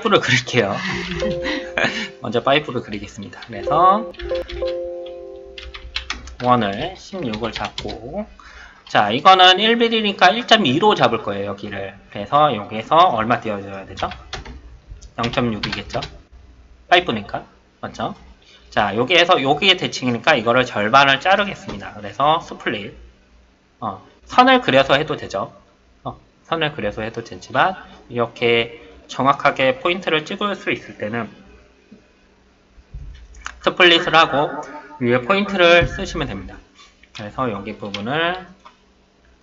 파이프를 그릴게요. 먼저 파이프를 그리겠습니다. 그래서 원을 16을 잡고 자 이거는 1mm니까 1.2로 잡을 거예요 여기를 그래서 여기에서 얼마 띄워줘야 되죠? 0.6이겠죠? 파이프니까 맞죠? 자 여기에서 여기에 대칭이니까 이거를 절반을 자르겠습니다 그래서 스플릿 어, 선을 그려서 해도 되죠 어, 선을 그려서 해도 되지만 이렇게 정확하게 포인트를 찍을 수 있을 때는 스플릿을 하고 위에 포인트를 쓰시면 됩니다. 그래서 여기 부분을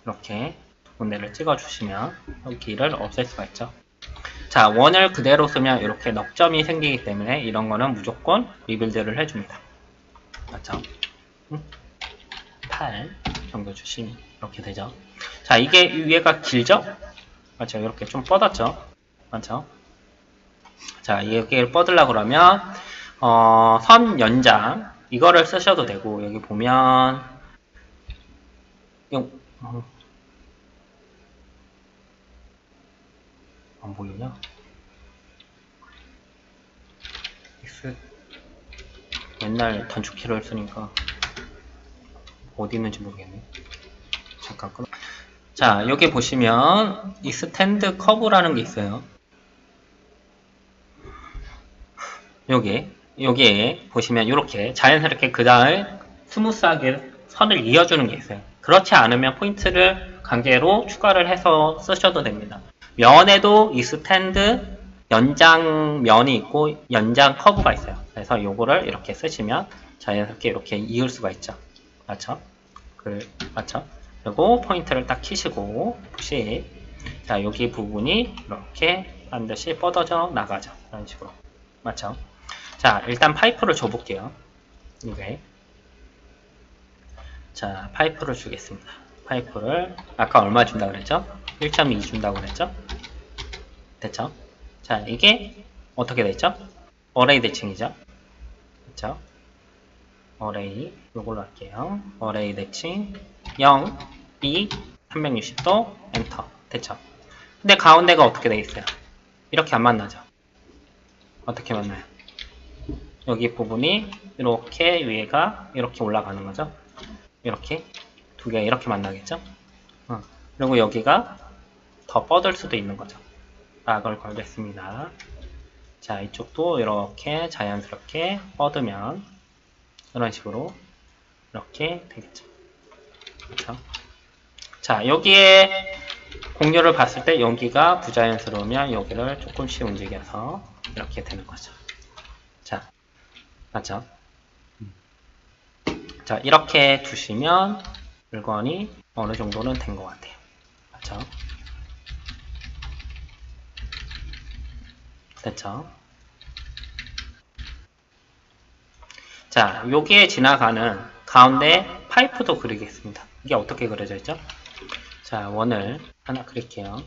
이렇게 두 군데를 찍어 주시면 여기를 없앨 수가 있죠. 자, 원을 그대로 쓰면 이렇게 넉점이 생기기 때문에 이런 거는 무조건 리빌드를 해줍니다. 맞죠? 응? 8 정도 주시면 이렇게 되죠. 자, 이게 위에가 길죠? 맞죠? 이렇게 좀 뻗었죠? 맞죠? 자, 여기를 뻗으려고 그러면 어, 선 연장 이거를 쓰셔도 되고 여기 보면 용, 어, 안 보이냐? X 옛날 단축키를 쓰니까 어디 있는지 모르겠네. 잠깐 끊어. 자 여기 보시면 이 스탠드 커브라는 게 있어요. 여기 여기에 보시면 이렇게 자연스럽게 그 다음 스무스하게 선을 이어주는 게 있어요. 그렇지 않으면 포인트를 관계로 추가를 해서 쓰셔도 됩니다. 면에도 이 스탠드 연장 면이 있고 연장 커브가 있어요. 그래서 요거를 이렇게 쓰시면 자연스럽게 이렇게 이을 수가 있죠. 맞죠? 그, 맞죠? 그리고 포인트를 딱 키시고 푸시 자 여기 부분이 이렇게 반드시 뻗어져 나가죠. 이런 식으로 맞죠? 자, 일단 파이프를 줘볼게요. 이게. 자, 파이프를 주겠습니다. 파이프를, 아까 얼마 준다 그랬죠? 1.2 준다고 그랬죠? 됐죠? 자, 이게 어떻게 됐죠? 어레이 대칭이죠? 됐죠? 어레이, 요걸로 할게요. 어레이 대칭, 0, 2, 360도, 엔터. 됐죠? 근데 가운데가 어떻게 돼 있어요? 이렇게 안 만나죠? 어떻게 만나요? 여기 부분이 이렇게 위에가 이렇게 올라가는 거죠. 이렇게 두 개가 이렇게 만나겠죠. 어. 그리고 여기가 더 뻗을 수도 있는 거죠. 락을 걸겠습니다. 자, 이쪽도 이렇게 자연스럽게 뻗으면 이런 식으로 이렇게 되겠죠. 그렇죠? 자, 여기에 공료를 봤을 때 여기가 부자연스러우면 여기를 조금씩 움직여서 이렇게 되는 거죠. 자, 맞죠? 자, 이렇게 두시면 물건이 어느 정도는 된 것 같아요. 맞죠? 됐죠? 자, 여기에 지나가는 가운데 파이프도 그리겠습니다. 이게 어떻게 그려져 있죠? 자, 원을 하나 그릴게요.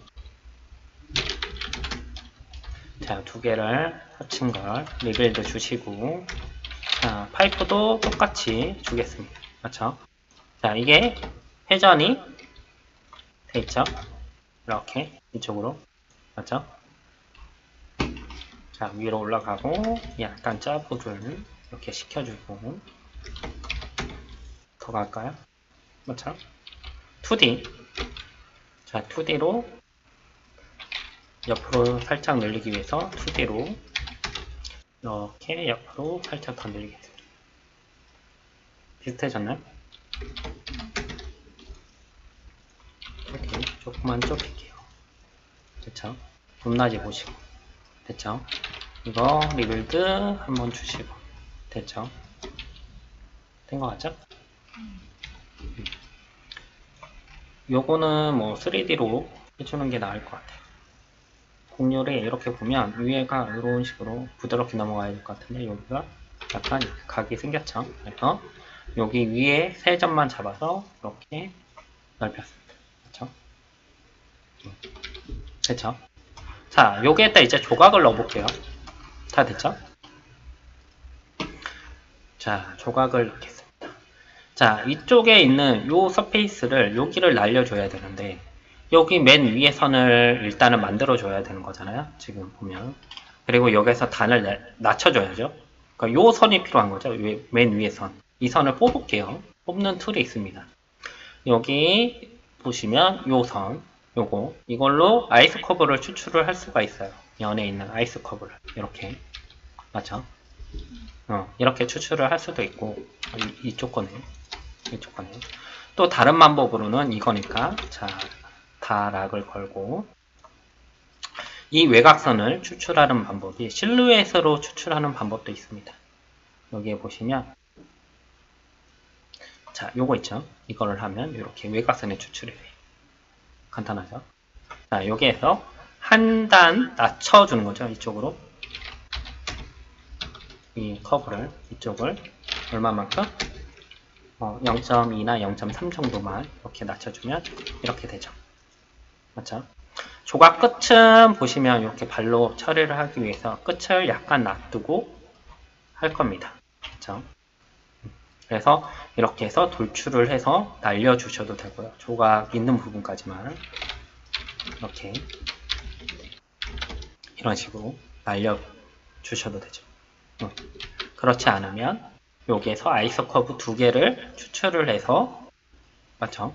자, 두 개를 합친 걸 리빌도 주시고 자, 파이프도 똑같이 주겠습니다. 그렇죠? 자, 이게 회전이 돼 있죠? 이렇게 이쪽으로 맞죠? 자, 위로 올라가고 약간 짜부를 이렇게 시켜주고 더 갈까요? 맞죠? 2D 자, 2D로 옆으로 살짝 늘리기 위해서 2D로 이렇게 옆으로 살짝 더 늘리겠습니다. 비슷해졌나요? 이렇게 조금만 좁힐게요. 됐죠? 높낮이 보시고 됐죠? 이거 리빌드 한번 주시고 됐죠? 된 것 같죠? 요거는 뭐 3D로 해주는 게 나을 것 같아요. 공률에 이렇게 보면 위에가 이런 식으로 부드럽게 넘어가야 될 것 같은데 여기가 약간 각이 생겼죠. 그래서 여기 위에 세 점만 잡아서 이렇게 넓혔습니다. 그렇죠? 됐죠? 자, 여기에다 이제 조각을 넣어볼게요. 다 됐죠? 자, 조각을 넣겠습니다. 자, 이쪽에 있는 요 서페이스를 여기를 날려줘야 되는데 여기 맨 위에 선을 일단은 만들어 줘야 되는 거잖아요. 지금 보면 그리고 여기서 단을 내- 낮춰줘야죠. 그러니까 요 선이 필요한 거죠. 위- 맨 위에 선. 이 선을 뽑을게요. 뽑는 툴이 있습니다. 여기 보시면 요 선, 요거 이걸로 아이스 커브를 추출을 할 수가 있어요. 면에 있는 아이스 커브를 이렇게 맞죠? 어, 이렇게 추출을 할 수도 있고 이, 이쪽 거네. 이쪽 거네. 또 다른 방법으로는 이거니까 자, 다 락을 걸고 이 외곽선을 추출하는 방법이 실루엣으로 추출하는 방법도 있습니다. 여기에 보시면 자, 요거 있죠? 이거를 하면 이렇게 외곽선에 추출이 돼요. 간단하죠? 자, 여기에서 한 단 낮춰주는 거죠. 이쪽으로. 이 커브를, 이쪽을 얼마만큼? 어, 0.2나 0.3 정도만 이렇게 낮춰주면 이렇게 되죠. 맞죠? 조각 끝은 보시면 이렇게 발로 처리를 하기 위해서 끝을 약간 놔두고 할 겁니다. 그렇죠? 그래서 이렇게 해서 돌출을 해서 날려주셔도 되고요. 조각 있는 부분까지만 이렇게 이런 식으로 날려주셔도 되죠. 어. 그렇지 않으면 여기에서 아이스 커브 두 개를 추출을 해서 맞죠?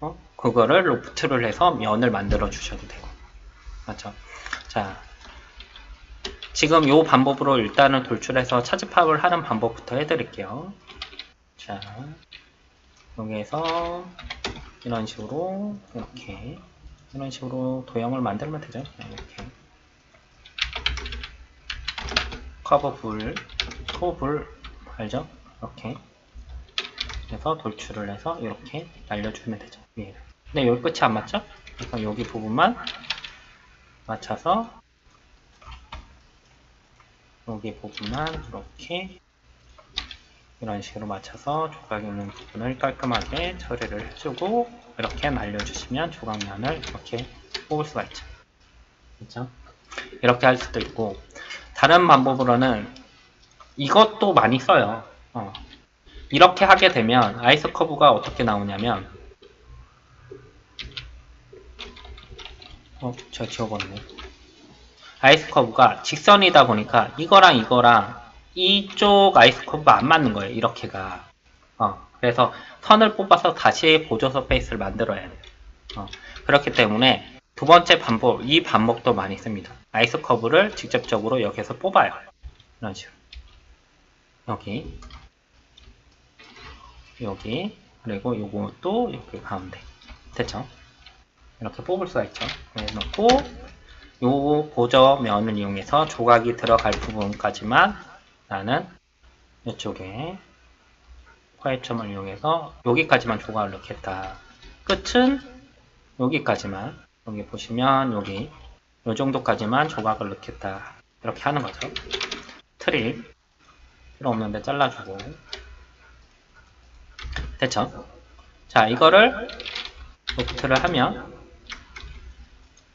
어? 그거를 로프트를 해서 면을 만들어 주셔도 되고 맞죠? 자 지금 이 방법으로 일단은 돌출해서 차집합을 하는 방법부터 해드릴게요. 자 여기에서 이런 식으로 이렇게 이런 식으로 도형을 만들면 되죠. 그냥 이렇게 커버 불, 토불 알죠? 이렇게 그래서 돌출을 해서 이렇게 날려주면 되죠. 위에. 근 데 여기 끝이 안 맞죠? 그러니까 여기 부분만 맞춰서 여기 부분만 이렇게 이런 식으로 맞춰서 조각 있는 부분을 깔끔하게 처리를 해주고 이렇게 날려주시면 조각면을 이렇게 뽑을 수가 있죠. 그렇죠? 이렇게 할 수도 있고 다른 방법으로는 이것도 많이 써요. 어. 이렇게 하게 되면 아이스 커브가 어떻게 나오냐면 어, 제가 지워버렸네. 아이스 커브가 직선이다 보니까 이거랑 이거랑 이쪽 아이스 커브가 안 맞는 거예요. 이렇게가. 어, 그래서 선을 뽑아서 다시 보조 서 페이스를 만들어야 돼요. 어, 그렇기 때문에 두 번째 방법, 이 방법도 많이 씁니다. 아이스 커브를 직접적으로 여기서 뽑아요. 이런 식으로. 여기. 여기. 그리고 요것도 여기 가운데. 됐죠? 이렇게 뽑을 수가 있죠. 해놓고 요 보저면을 이용해서 조각이 들어갈 부분까지만 나는 이쪽에 화이점을 이용해서 여기까지만 조각을 넣겠다. 끝은 여기까지만 여기 보시면 여기 요 정도까지만 조각을 넣겠다. 이렇게 하는 거죠. 트릴 필요 없는데 잘라주고 됐죠? 자 이거를 로프트를 하면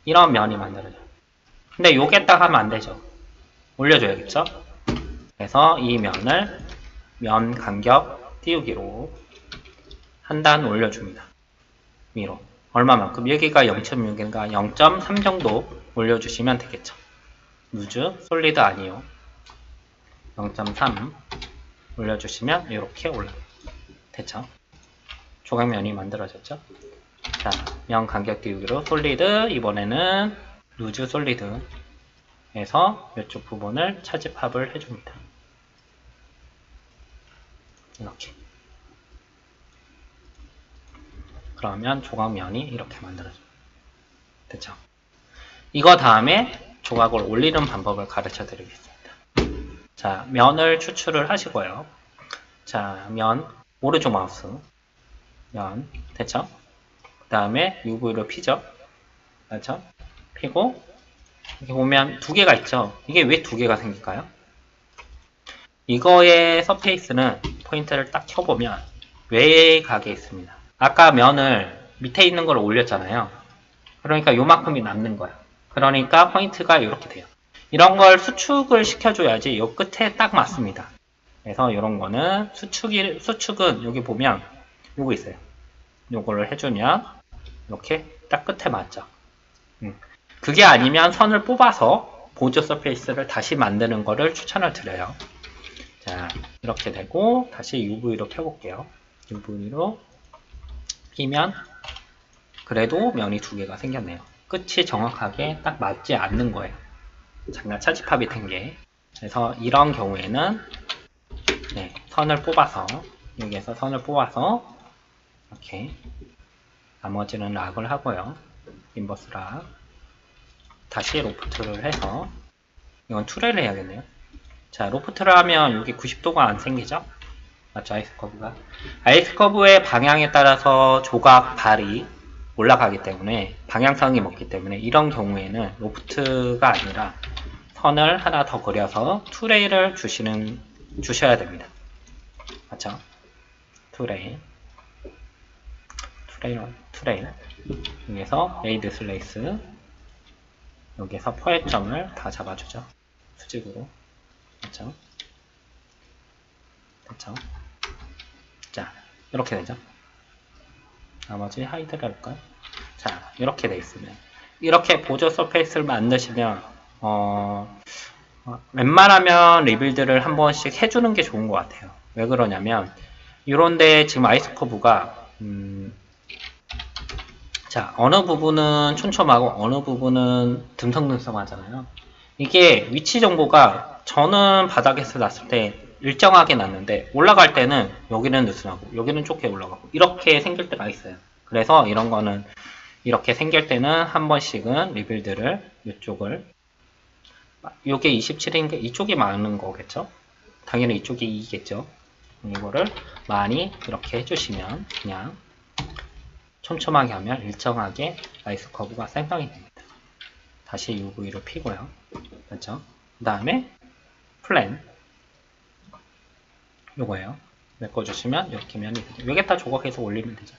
이런 면이 만들어져요. 근데 요게 딱 하면 안 되죠. 올려줘야겠죠? 그래서 이 면을 면 간격 띄우기로 한 단 올려줍니다. 위로. 얼마만큼? 여기가 0.6인가 0.3 정도 올려주시면 되겠죠. 루즈, 솔리드 아니요. 0.3 올려주시면 이렇게 올라요. 됐죠? 조각면이 만들어졌죠? 자, 면 간격 띄우기로 솔리드, 이번에는 루즈 솔리드 해서 이쪽 부분을 차집합을 해줍니다. 이렇게. 그러면 조각면이 이렇게 만들어져요. 됐죠? 이거 다음에 조각을 올리는 방법을 가르쳐 드리겠습니다. 자, 면을 추출을 하시고요. 자, 면, 오른쪽 마우스. 면, 됐죠? 그 다음에 UV로 피죠. 맞죠? 피고, 이렇게 보면 두 개가 있죠. 이게 왜 두 개가 생길까요? 이거의 서페이스는 포인트를 딱 켜보면 외곽에 있습니다. 아까 면을 밑에 있는 걸 올렸잖아요. 그러니까 요만큼이 남는 거야. 그러니까 포인트가 이렇게 돼요. 이런 걸 수축을 시켜줘야지 요 끝에 딱 맞습니다. 그래서 이런 거는 수축이, 수축은 여기 보면 요거 있어요. 요거를 해주면 이렇게 딱 끝에 맞죠. 음. 그게 아니면 선을 뽑아서 보조 서페이스를 다시 만드는 거를 추천을 드려요. 자, 이렇게 되고 다시 UV로 켜볼게요. UV로 끼면 그래도 면이 두 개가 생겼네요. 끝이 정확하게 딱 맞지 않는 거예요. 잠깐 차집합이 된 게. 그래서 이런 경우에는 네, 선을 뽑아서 여기에서 선을 뽑아서 이렇게 나머지는 락을 하고요. 인버스 락 다시 로프트를 해서 이건 투레를 해야겠네요. 자, 로프트를 하면 여기 90도가 안 생기죠? 맞죠? 아이스 커브가. 아이스 커브의 방향에 따라서 조각 발이 올라가기 때문에 방향성이 먹기 때문에 이런 경우에는 로프트가 아니라 선을 하나 더 그려서 투레이를 주시는 주셔야 됩니다. 맞죠? 투레이 투레이 투레이 여기서 레이드 슬레이스 여기에서 포획점을 다 잡아주죠. 수직으로 됐죠? 됐죠? 자 이렇게 되죠? 나머지 하이드를 할까요? 자, 이렇게 돼 있으면. 이렇게 보조 서페이스를 만드시면, 어, 어, 웬만하면 리빌드를 한 번씩 해주는 게 좋은 것 같아요. 왜 그러냐면, 이런데 지금 아이스 커브가, 음, 자, 어느 부분은 촘촘하고 어느 부분은 듬성듬성하잖아요. 이게 위치 정보가 저는 바닥에서 났을 때 일정하게 났는데 올라갈 때는 여기는 느슨하고 여기는 좁게 올라가고 이렇게 생길 때가 있어요. 그래서 이런 거는 이렇게 생길 때는 한 번씩은 리빌드를 이쪽을 요게 27인데 이쪽이 많은 거겠죠? 당연히 이쪽이 2겠죠? 이거를 많이 이렇게 해주시면 그냥 촘촘하게 하면 일정하게 아이스 커브가 생성이 됩니다. 다시 UV로 피고요. 그렇죠? 그 다음에 플랜 요거예요. 메꿔주시면 이렇게 면이 되죠. 여기다 조각해서 올리면 되죠.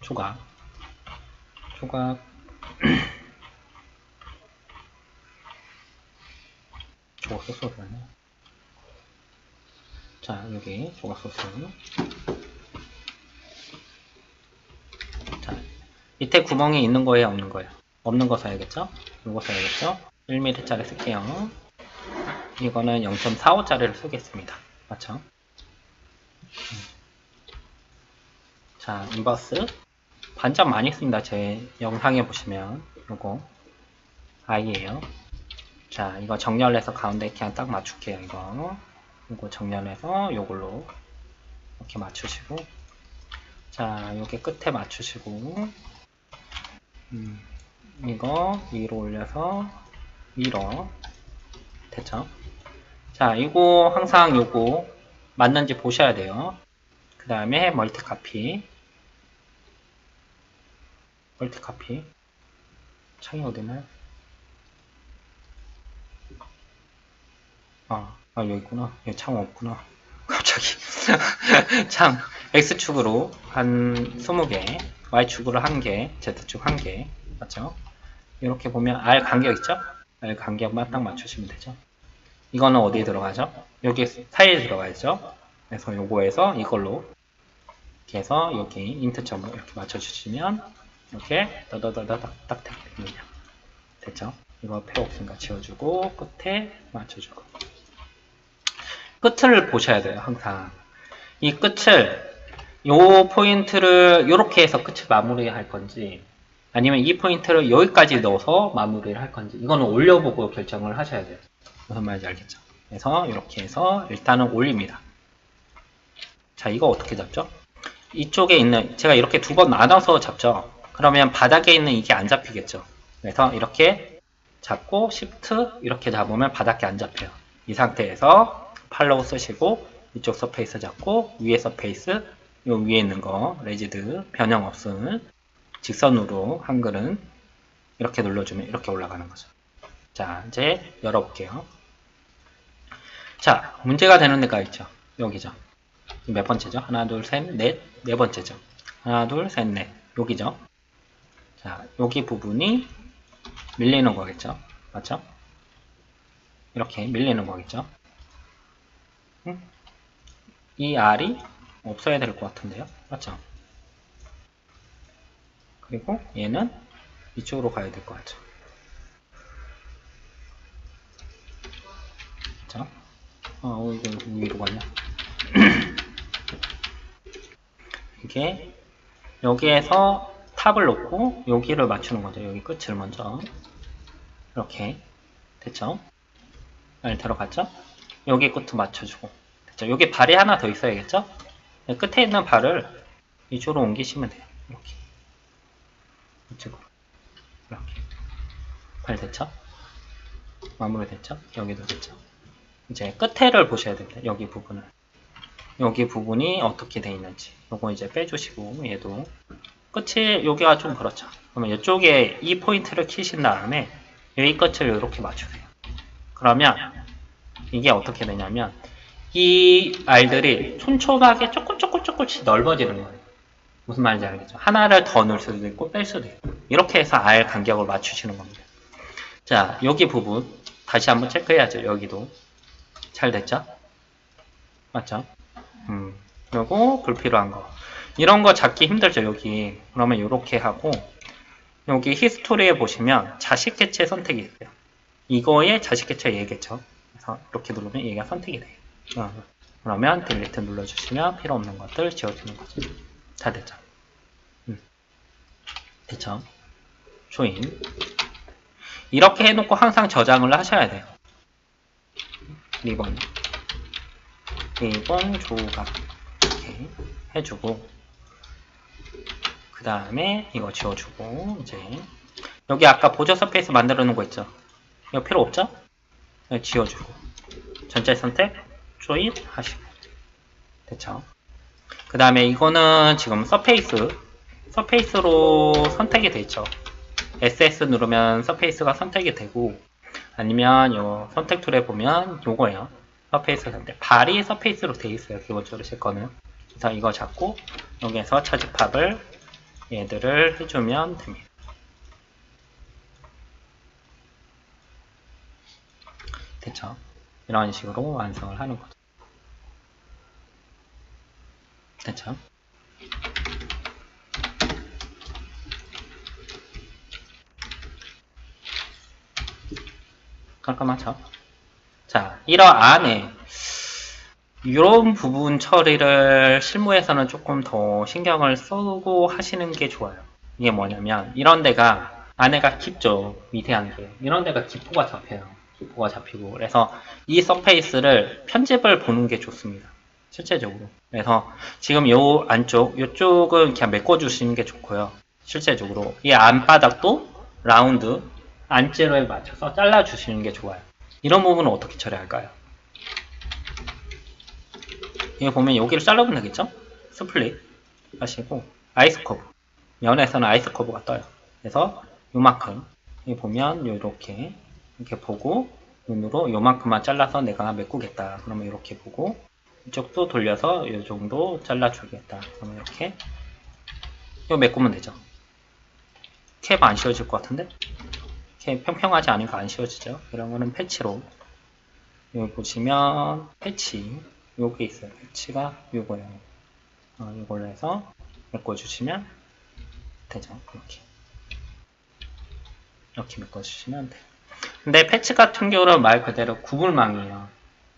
조각. 조각. 조각 소스 어디갔냐? 자, 여기 조각 소스. 자, 밑에 구멍이 있는 거예요, 없는 거예요? 없는 거 사야겠죠? 이거 사야겠죠? 1mm짜리 쓸게요. 이거는 0.45 짜리를 쓰겠습니다. 맞죠? 자, 인버스. 반점 많이 씁니다. 제 영상에 보시면. 요거. I예요. 자, 이거 정렬해서 가운데 그냥 딱 맞출게요. 이거. 이거 정렬해서 요걸로 이렇게 맞추시고. 자, 요게 끝에 맞추시고. 음, 이거 위로 올려서 위로. 됐죠? 자, 이거 항상 요거 맞는지 보셔야 돼요. 그 다음에 멀티 카피. 멀티 카피. 창이 어디나요? 아, 아, 여기 있구나. 여기 창 없구나. 갑자기. 창, X축으로 한 20개, Y축으로 1개, Z축 1개. 맞죠? 이렇게 보면 R 간격 있죠? R 간격만 딱 맞추시면 되죠. 이거는 어디에 들어가죠? 여기 사이에 들어가야죠. 그래서 요거에서 이걸로 이렇게 해서 여기 인트점을 이렇게 맞춰주시면 이렇게 딱 됩니다. 됐죠? 이거 필요 없으니까 지워주고 끝에 맞춰주고 끝을 보셔야 돼요. 항상 이 끝을 요 포인트를 이렇게 해서 끝을 마무리할 건지 아니면 이 포인트를 여기까지 넣어서 마무리를 할 건지 이거는 올려보고 결정을 하셔야 돼요. 무슨 말인지 알겠죠? 그래서 이렇게 해서 일단은 올립니다. 자, 이거 어떻게 잡죠? 이쪽에 있는 제가 이렇게 두 번 나눠서 잡죠. 그러면 바닥에 있는 이게 안 잡히겠죠. 그래서 이렇게 잡고 Shift 이렇게 잡으면 바닥에 안 잡혀요. 이 상태에서 팔로우 쓰시고 이쪽 서페이스 잡고 위에 서페이스 요 위에 있는 거 레지드 변형 없음 직선으로 한글은 이렇게 눌러주면 이렇게 올라가는 거죠. 자, 이제 열어볼게요. 자, 문제가 되는 데가 있죠. 여기죠. 몇 번째죠? 하나, 둘, 셋, 넷, 네 번째죠. 하나, 둘, 셋, 넷. 여기죠. 자, 여기 부분이 밀리는 거겠죠. 맞죠? 이렇게 밀리는 거겠죠. 응? 이 R이 없어야 될 것 같은데요. 맞죠? 그리고 얘는 이쪽으로 가야 될 것 같죠. 자, 아, 어, 이거 위로 가냐? 이게 여기에서 탑을 놓고 여기를 맞추는 거죠. 여기 끝을 먼저 이렇게 됐죠? 잘 들어갔죠? 여기 끝도 맞춰주고 됐죠? 여기 발이 하나 더 있어야겠죠? 네, 끝에 있는 발을 이쪽으로 옮기시면 돼요. 이렇게 이쪽으로 이렇게 발 됐죠? 마무리 됐죠? 여기도 됐죠? 이제 끝에를 보셔야 됩니다. 여기 부분을. 여기 부분이 어떻게 돼 있는지. 요거 이제 빼주시고, 얘도. 끝이, 여기가 좀 그렇죠. 그러면 이쪽에 이 포인트를 키신 다음에, 여기 끝을 이렇게 맞추세요. 그러면, 이게 어떻게 되냐면, 이 알들이 촘촘하게 조금 조금 조금씩 넓어지는 거예요. 무슨 말인지 알겠죠? 하나를 더 넣을 수도 있고, 뺄 수도 있고. 이렇게 해서 알 간격을 맞추시는 겁니다. 자, 여기 부분 다시 한번 체크해야죠. 여기도 잘 됐죠? 맞죠? 음, 그리고 불필요한 거 이런 거 찾기 힘들죠. 여기 그러면 이렇게 하고 여기 히스토리에 보시면 자식 개체 선택이 있어요. 이거에 자식 개체 얘겠죠. 그래서 이렇게 누르면 얘가 선택이 돼요. 어, 그러면 딜리트 눌러주시면 필요 없는 것들 지워주는 거죠. 다 됐죠? 음, 됐죠? 조인 이렇게 해놓고 항상 저장을 하셔야 돼요. 리본 리본 조각 이렇게 해주고 그 다음에 이거 지워주고 이제 여기 아까 보조 서페이스 만들어 놓은 거 있죠? 이거 필요 없죠? 지워주고 전체 선택 조인 하시고 됐죠? 그 다음에 이거는 지금 서페이스 서페이스로 선택이 돼 있죠? SS 누르면 서페이스가 선택이 되고 아니면 요 선택 툴에 보면 요거예요. 서페이스 선택. 발이 서페이스로 돼 있어요. 기본적으로 제 거는. 그래서 이거 잡고 여기에서 차집합을 얘들을 해주면 됩니다. 됐죠? 이런 식으로 완성을 하는 거죠. 됐죠? 깔끔하죠? 자, 이러안에 이런 부분 처리를 실무에서는 조금 더 신경을 쓰고 하시는 게 좋아요. 이게 뭐냐면 이런 데가 안에가 깊죠. 미세한 게. 이런 데가 기포가 잡혀요. 기포가 잡히고 그래서 이 서페이스를 편집을 보는 게 좋습니다. 실제적으로. 그래서 지금 요 안쪽, 요쪽은 그냥 메꿔주시는 게 좋고요. 실제적으로. 이 안바닥도 라운드, 안째로에 맞춰서 잘라주시는 게 좋아요. 이런 부분은 어떻게 처리할까요? 여기 보면 여기를 잘라보면 되겠죠? 스플릿 하시고 아이스 커브 면에서는 아이스 커브가 떠요. 그래서 요만큼 여기 보면 요렇게 이렇게 보고 눈으로 요만큼만 잘라서 내가 메꾸겠다. 그러면 이렇게 보고 이쪽도 돌려서 요 정도 잘라주겠다. 그러면 이렇게 요 메꾸면 되죠. 캡 안 씌워질 것 같은데? 이렇게 평평하지 않으니까 안 씌워지죠. 이런 거는 패치로 여기 보시면 패치 요게 있어요. 패치가 요거예요. 어, 요걸로 해서 메꿔주시면 되죠. 이렇게 이렇게 메꿔주시면 돼요. 근데 패치 같은 경우는 말 그대로 구글망이에요.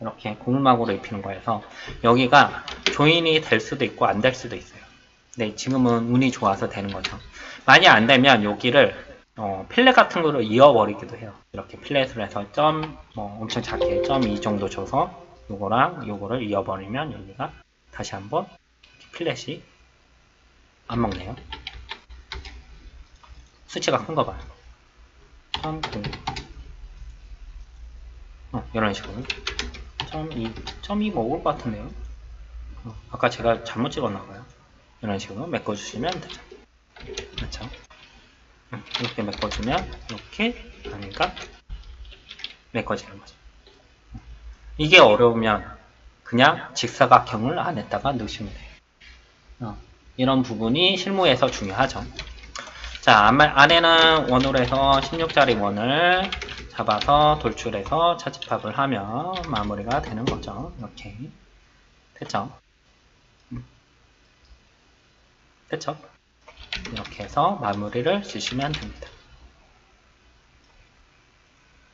이렇게 구글망으로 입히는 거여서 여기가 조인이 될 수도 있고 안 될 수도 있어요. 근데 지금은 운이 좋아서 되는 거죠. 만약 안 되면 여기를 어, 필렛 같은 거로 이어버리기도 해요. 이렇게 필렛을 해서 점, 뭐 엄청 작게 점 2 정도 줘서 요거랑 요거를 이어버리면 여기가 다시 한번 필렛이 안 먹네요. 수치가 큰 거 봐요. 점 0. 어, 이런 식으로. 점 2, 점2 먹을 것 같은데요. 어, 아까 제가 잘못 찍었나봐요. 이런 식으로 메꿔주시면 되죠. 그렇죠. 이렇게 메꿔주면 이렇게 아니까 메꿔지는 거죠. 이게 어려우면 그냥 직사각형을 안에다가 넣으시면 돼요. 어, 이런 부분이 실무에서 중요하죠. 자, 안에는 원으로 해서 16자리 원을 잡아서 돌출해서 차집합을 하면 마무리가 되는 거죠. 이렇게. 됐죠? 음. 됐죠? 이렇게 해서 마무리를 주시면 됩니다.